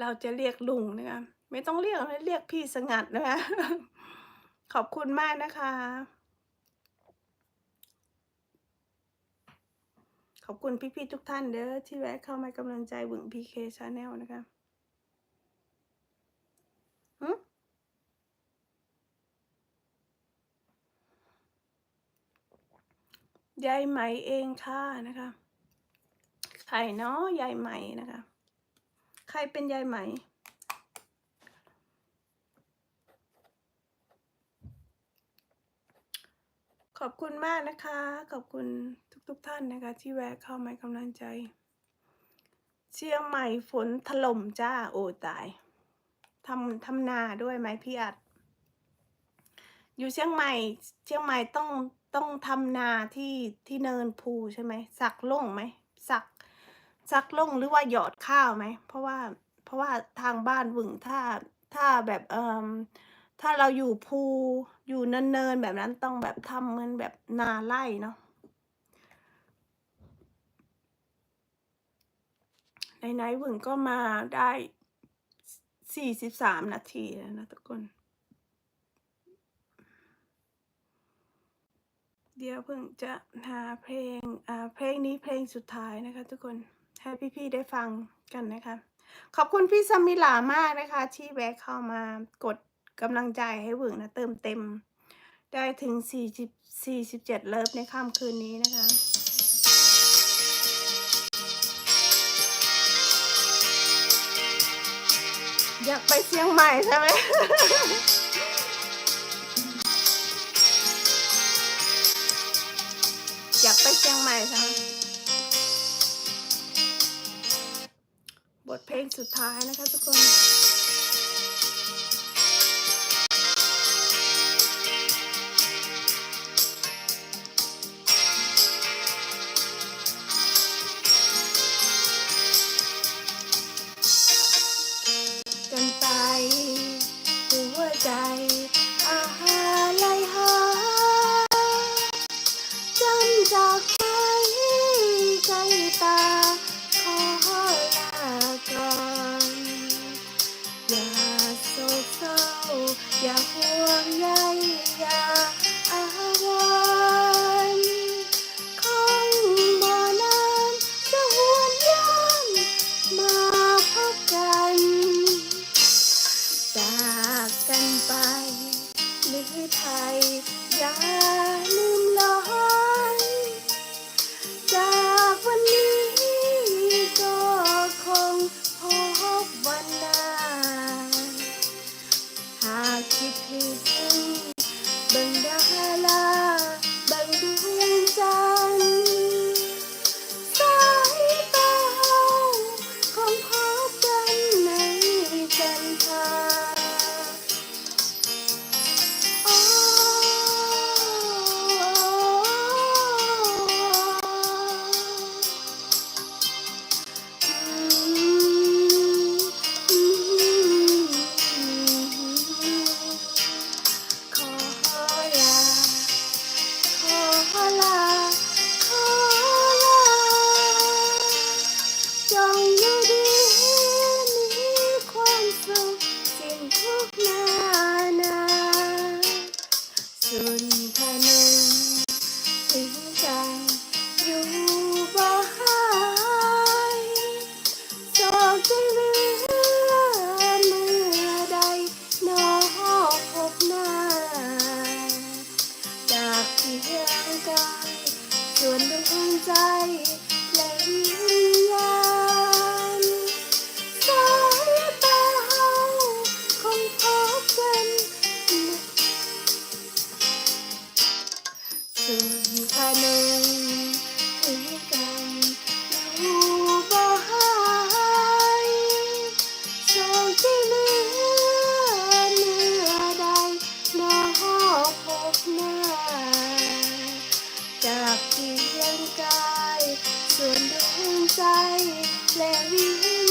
เราจะเรียกลุงนะคะไม่ต้องเรียกเรียกพี่สงัดนะคะ ขอบคุณมากนะคะ ขอบคุณพี่ๆทุกท่านเด้อที่แวะเข้ามากำลังใจบึงพีเคชาแนลนะคะหึยายไหมเองค่ะนะคะ ใครเนาะยายไหมนะคะ ใครเป็นยายไหม ขอบคุณมากนะคะ ขอบคุณทุกๆทท่านนะคะ ที่แวะเข้ามาให้กำลังใจ เชียงใหม่ฝนถล่มจ้า โอ้ตายทำทำนาด้วยไหมพี่อัด อยู่เชียงใหม่ เชียงใหม่ต้องต้องทำนาที่ที่เนินภูใช่ไหม สักล่งไหม สัก สักล่งหรือว่าหยอดข้าวไหม เพราะว่าเพราะว่าทางบ้านวึงถ้าถ้าแบบเอ่มถ้าเราอยู่ภูอยู่เนินๆแบบนั้นต้องแบบทำเหมือนแบบนาไร่เนาะไหนๆหวึงก็มาได้สี่สิบสามนาทีแล้วนะทุกคน เดี๋ยวเพิ่งจะหาเพลงอ่าเพลงนี้เพลงสุดท้ายนะคะทุกคน ให้พี่ๆได้ฟังกันนะคะ ขอบคุณพี่สมิลามากนะคะ ที่แวะเข้ามากดกำลังใจให้หวึงนะเติมเต็ม ได้ถึง 40 47 เลิฟในค่ำคืนนี้นะคะอยากไปเชียงใหม่ใช่ไหมอยากไปเชียงใหม่ใช่ไหม ทเพลงสุดท้ายนะคะทุกคน กันไปหัวใจอาหารไหลหาจำจากไปใจตา อย่า ส่วนท่านึงถึงกันอยู่บ่หายโศกจะเหลือเมื่อใดน้องพบหน้า จากที่เพียงกายส่วนดวงใจและวิญ พบหน้า จากที่เพียงกาย ส่วนดวงใจและวิญ